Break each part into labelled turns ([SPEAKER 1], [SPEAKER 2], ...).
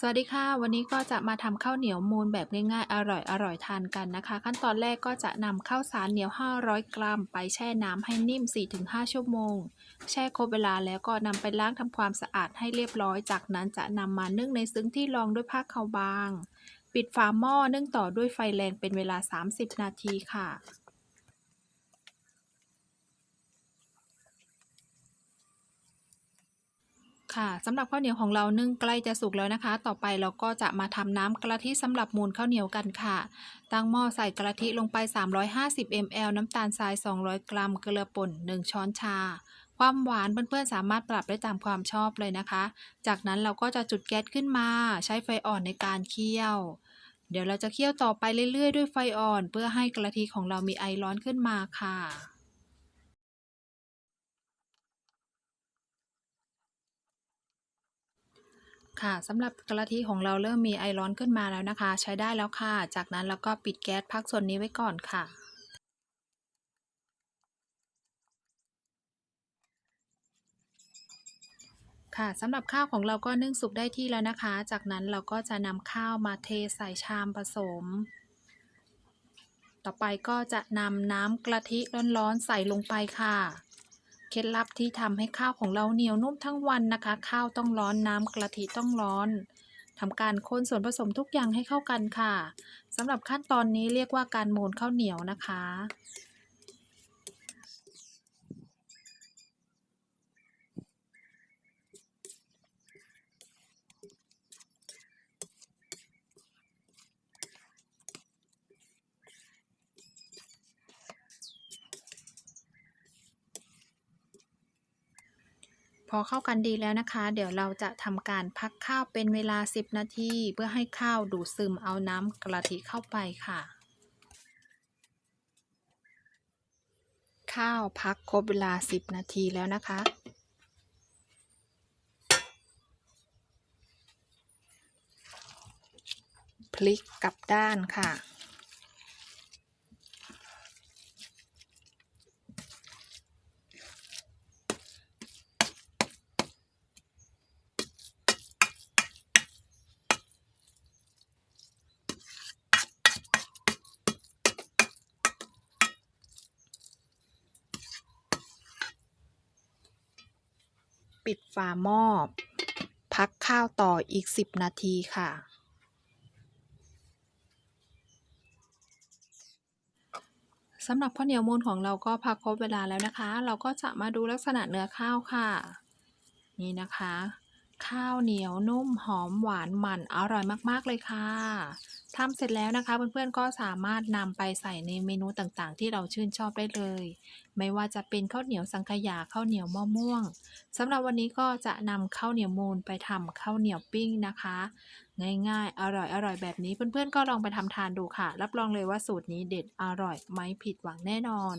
[SPEAKER 1] สวัสดีค่ะ วันนี้ก็จะมาทำข้าวเหนียวมูนแบบง่ายๆ อร่อยๆทานกันนะคะ ขั้นตอนแรกก็จะนำข้าวสารเหนียว 500 กรัม ไปแช่น้ำให้นิ่ม 4-5 ชั่วโมง แช่ครบเวลาแล้วก็นำไปล้างทำความสะอาดให้เรียบร้อย จากนั้นจะนำมานึ่งในซึ้งที่รองด้วยผ้าขาวบาง ปิดฝาหม้อนึ่งต่อด้วยไฟแรงเป็นเวลา 30 นาทีค่ะ ค่ะสำหรับข้าวเหนียวของเรานึ่งใกล้จะสุกแล้วนะคะ ต่อไปเราก็จะมาทำน้ำกะทิสำหรับมูลข้าวเหนียวกันค่ะ ตั้งหม้อใส่กะทิลงไป 350 ml น้ำตาลทราย 200 กรัม เกลือป่น 1 ช้อนชา ความหวานเพื่อนๆสามารถปรับได้ตามความชอบเลยนะคะ จากนั้นเราก็จะจุดแก๊สขึ้นมา ใช้ไฟอ่อนในการเคี่ยว เดี๋ยวเราจะเคี่ยวต่อไปเรื่อยๆ ด้วยไฟอ่อน เพื่อให้กะทิของเรามีไอร้อนขึ้นมาค่ะ ค่ะสำหรับกะทิของเราเริ่มมีไอร้อนขึ้นมาแล้วนะคะ ใช้ได้แล้วค่ะ จากนั้นเราก็ปิดแก๊สพักส่วนนี้ไว้ก่อนค่ะ ค่ะสำหรับข้าวของเราก็นึ่งสุกได้ที่แล้วนะคะ จากนั้นเราก็จะนำข้าวมาเทใส่ชามผสม ต่อไปก็จะนำน้ำกะทิร้อนๆใส่ลงไปค่ะ เคล็ดลับที่ทำให้ข้าวของเราเหนียวนุ่มทั้งวันนะคะ ข้าวต้องร้อนน้ำกะทิต้องร้อนทำการคนส่วนผสมทุกอย่างให้เข้ากันค่ะสำหรับขั้นตอนนี้เรียกว่าการโมนข้าวเหนียวนะคะ พอเข้ากันดีแล้วนะคะ เดี๋ยวเราจะทำการพักข้าวเป็นเวลา 10 นาที เพื่อให้ข้าวดูดซึมเอาน้ำกะทิเข้าไปค่ะ ข้าวพักครบเวลา 10 นาทีแล้วนะคะ พลิกกลับด้านค่ะ ปิดฝาหม้อ พักข้าวต่ออีก 10 นาทีค่ะ สำหรับข้าวเหนียวมูลของเราก็พักครบเวลาแล้วนะคะ เราก็จะมาดูลักษณะเนื้อข้าวค่ะ นี่นะคะ ข้าวเหนียวนุ่มหอมหวานมันอร่อยมาก ๆ เลยค่ะทำเสร็จแล้วนะคะ เพื่อนๆก็สามารถนำไปใส่ในเมนูต่างๆ ที่เราชื่นชอบได้เลย ไม่ว่าจะเป็นข้าวเหนียวสังขยาข้าวเหนียวมะม่วงสำหรับวันนี้ก็จะนำข้าวเหนียวมูนไปทำข้าวเหนียวปิ้งนะคะ ง่ายๆ อร่อยๆแบบนี้ เพื่อนๆก็ลองไปทำทานดูค่ะ รับรองเลยว่าสูตรนี้เด็ดอร่อยไม่ผิดหวังแน่นอน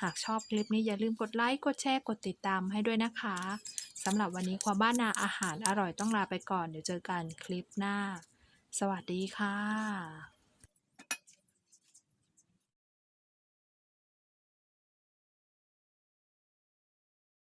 [SPEAKER 1] หากชอบคลิปนี้อย่าลืมกดไลค์กดแชร์กดติดตามให้ด้วยนะคะสำหรับวันนี้ความบ้านนาอาหารอร่อยต้องลาไปก่อน เดี๋ยวเจอกันคลิปหน้า สวัสดีค่ะ